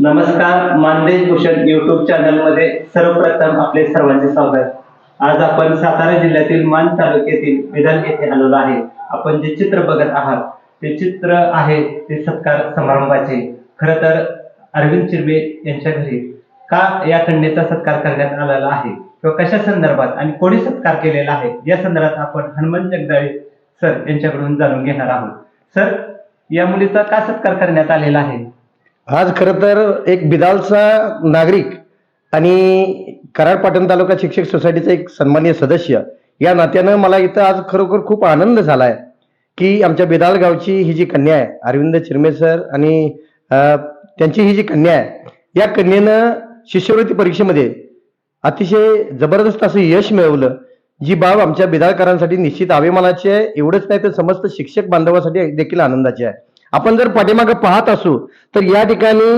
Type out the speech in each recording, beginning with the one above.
नमस्कार मानदेश भूषण युट्यूब चॅनलमध्ये सर्वप्रथम आपले सर्वांचे स्वागत. आज आपण सातारा जिल्ह्यातील मान तालुक्यातील विधान येथे आलेलो आहे. आपण जे चित्र बघत आहात ते चित्र आहे ते सत्कार समारंभाचे. खर तर अरविंद चिरबे यांच्या घरी का या कन्येचा सत्कार करण्यात आलेला आहे? किंवा कशा संदर्भात आणि कोणी सत्कार केलेला आहे? या संदर्भात आपण हनुमान जगदाळे सर यांच्याकडून जाणून घेणार आहोत. सर या मुलीचा का सत्कार करण्यात आलेला आहे? आज खरं तर एक बिदालचा नागरिक आणि कराड पाटण तालुका शिक्षक सोसायटीचा एक सन्मान्य सदस्य या नात्यानं मला इथं आज खरोखर खूप आनंद झाला आहे की आमच्या बिदाल गावची ही जी कन्या आहे अरविंद चिरमे सर आणि त्यांची ही जी कन्या आहे या कन्येनं शिष्यवृत्ती परीक्षेमध्ये अतिशय जबरदस्त असं यश मिळवलं जी बाब आमच्या बिदाळकरांसाठी निश्चित अभिमानाची आहे. एवढंच नाही तर समस्त शिक्षक बांधवासाठी देखील आनंदाची आहे. आपण जर पाठीमागं पाहत असू तर या ठिकाणी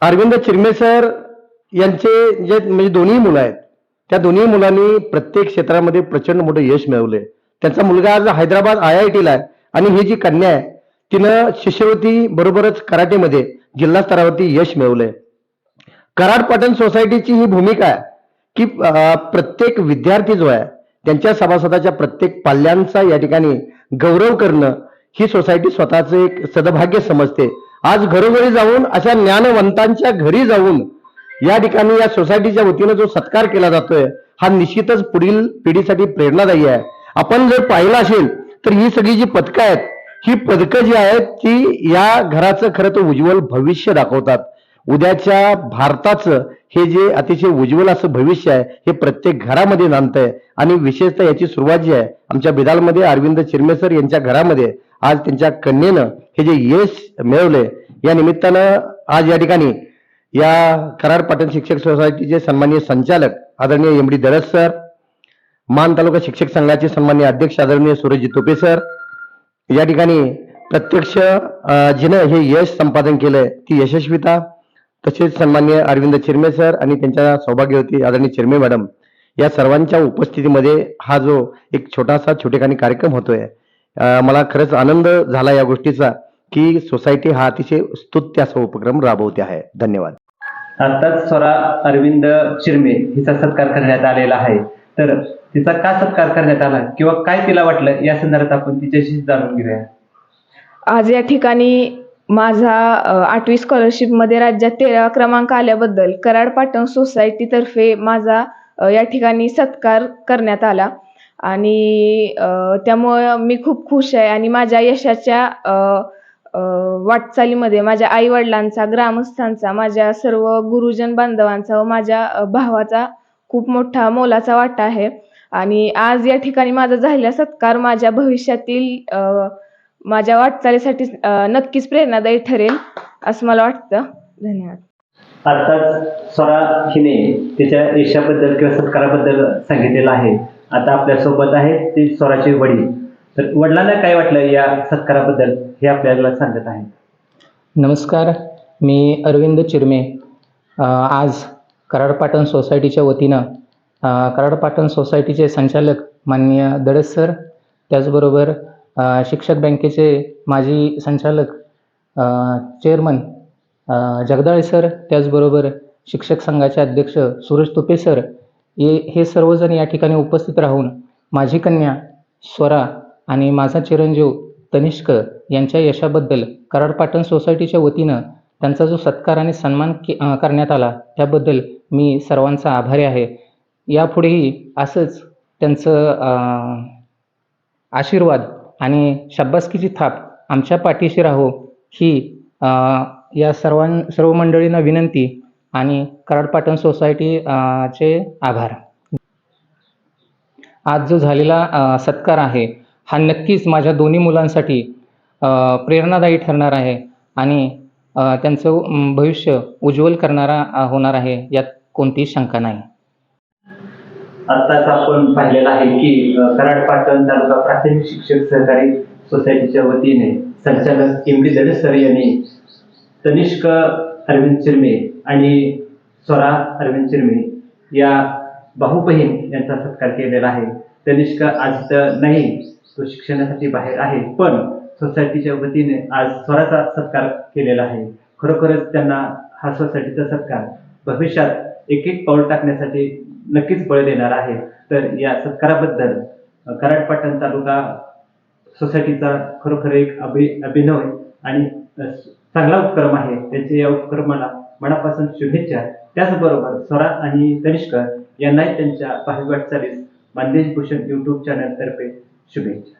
अरविंद चिरमेसर यांचे जे म्हणजे दोन्ही मुलं आहेत त्या दोन्ही मुलांनी प्रत्येक क्षेत्रामध्ये प्रचंड मोठं यश मिळवले त्यांचा मुलगा आज हैदराबाद आय आय टीला आहे आणि ही जी कन्या आहे तिनं शिष्यवृत्ती बरोबरच कराटेमध्ये जिल्हा स्तरावरती यश मिळवलंय. कराड पाटण सोसायटीची ही भूमिका आहे की प्रत्येक विद्यार्थी जो आहे त्यांच्या सभासदाच्या प्रत्येक पाल्यांचा या ठिकाणी गौरव करणं ही सोसायटी स्वतःचं एक सदभाग्य समजते. आज घरोघरी जाऊन अशा ज्ञानवंतांच्या घरी जाऊन या ठिकाणी या सोसायटीच्या वतीनं जो सत्कार केला जातोय हा निश्चितच पुढील पिढीसाठी प्रेरणादायी आहे. आपण जर पाहिलं असेल तर ही सगळी जी पदकं आहेत ही पदकं जी आहेत ती या घराचं खरं तर उज्ज्वल भविष्य दाखवतात. उद्याच्या भारताचं हे जे अतिशय उज्ज्वल असं भविष्य आहे हे प्रत्येक घरामध्ये नांदतंय. आणि विशेषतः याची सुरुवात जी आहे आमच्या बिदालमध्ये अरविंद चिरमेसर यांच्या घरामध्ये आज त्यांच्या कन्येनं हे जे यश मिळवलंय या निमित्तानं आज या ठिकाणी या कराड पाटण शिक्षक सोसायटीचे सन्माननीय संचालक आदरणीय एम डी दरस सर मान तालुका शिक्षक संघाचे सन्माननीय अध्यक्ष आदरणीय सूरज तोपे सर या ठिकाणी प्रत्यक्ष जिनं हे यश संपादन केलंय ती यशस्विता तसेच सन्मान्य अरविंद चिरमे सर आणि त्यांच्या सौभाग्यवती आदरणीय चिरमे मॅडम या सर्वांच्या उपस्थितीमध्ये हा जो एक छोटासा छोटेखानी कार्यक्रम होतोय मला खरंच आनंद झाला या गोष्टीचा की सोसायटी हा अतिशय स्तुत्य असा उपक्रम राबवते आहे. धन्यवाद. आताच स्वरा अरविंद चिरमे हिचा सत्कार करण्यात आलेला आहे. तर तिचा का सत्कार करण्यात आला किंवा काय तिला वाटलं या संदर्भात आपण तिच्याशी जाणून घेऊया. आज या ठिकाणी माझा आठवी स्कॉलरशिपमध्ये राज्यात तेरा क्रमांक आल्याबद्दल कराड पाटण सोसायटीतर्फे माझा या ठिकाणी सत्कार करण्यात आला. आणि त्यामुळं मी खूप खुश आहे. आणि माझ्या यशाच्या वाटचालीमध्ये माझ्या आईवडिलांचा ग्रामस्थांचा माझ्या सर्व गुरुजन बांधवांचा व माझ्या भावाचा खूप मोठा मोलाचा वाटा आहे. आणि आज या ठिकाणी माझा झालेला सत्कार माझ्या भविष्यातील माझ्या वाटचालीसाठी नक्कीच प्रेरणादायी ठरेल असं मला वाटतं. धन्यवाद. आताच स्वरा हिने तिच्या यशाबद्दल किंवा सत्काराबद्दल सांगितलेलं आहे. आता आपल्यासोबत आहे ती स्वराचे वडील. तर वडिलांना काय वाटलं या सत्काराबद्दल हे आपल्याला सांगत आहे नमस्कार मी अरविंद चिरमे. आज कराड पाटण सोसायटीच्या वतीनं कराड पाटण सोसायटीचे संचालक माननीय दडस सर त्याचबरोबर शिक्षक बँकेचे माजी संचालक चेअरमन जगदाळे सर त्याचबरोबर शिक्षक संघाचे अध्यक्ष सुरेश तुपे सर ये हे सर्वजण या ठिकाणी उपस्थित राहून माझी कन्या स्वरा आणि माझा चिरंजीव तनिष्क यांच्या यशाबद्दल कराड पाटण सोसायटीच्या वतीनं त्यांचा जो सत्कार आणि सन्मान के करण्यात आला त्याबद्दल मी सर्वांचा आभारी आहे. यापुढेही असंच त्यांचं आशीर्वाद आणि शाब्बासकीची थाप आमच्या पाठीशी राहो ही या सर्वां सर्व मंडळींना विनंती आणि कराड पाटण सोसायटी चे आभार. आज जो झालेला सत्कार आहे हा नक्कीच माझ्या दोन्ही मुलांसाठी प्रेरणादायी ठरणार आहे आणि त्यांचं भविष्य उज्ज्वल करणारा होणार आहे यात कोणतीही शंका नाही. आताच आपण पाहिलेलं आहे की कराड पाटण तालुका प्राथमिक शिक्षक सहकारी सोसायटीच्या वतीने संचालक एम डी दडे यांनी तनिष्क अरविंद चिरमे आणि स्वरा अरविंद चिरमे या भाऊ बहीण यांचा सत्कार केलेला आहे. तनिष्क आज तर नाही तो शिक्षणासाठी बाहेर आहे पण सोसायटीच्या वतीने आज स्वराचा सत्कार केलेला आहे. खरोखरच त्यांना हा सोसायटीचा सत्कार भविष्यात एक एक पाऊल टाकण्यासाठी नक्कीच बळ देणार आहे. तर या सत्काराबद्दल कराडपाटण तालुका सोसायटीचा खरोखर एक अभि अभिनव आणि चांगला उपक्रम आहे. त्यांच्या या उपक्रमाला मनापासून शुभेच्छा. त्याचबरोबर स्वरा आणि तनिष्कर यांनाही त्यांच्या भावी वाटचालीस मानदेश भूषण युट्यूब चॅनल तर्फे शुभेच्छा.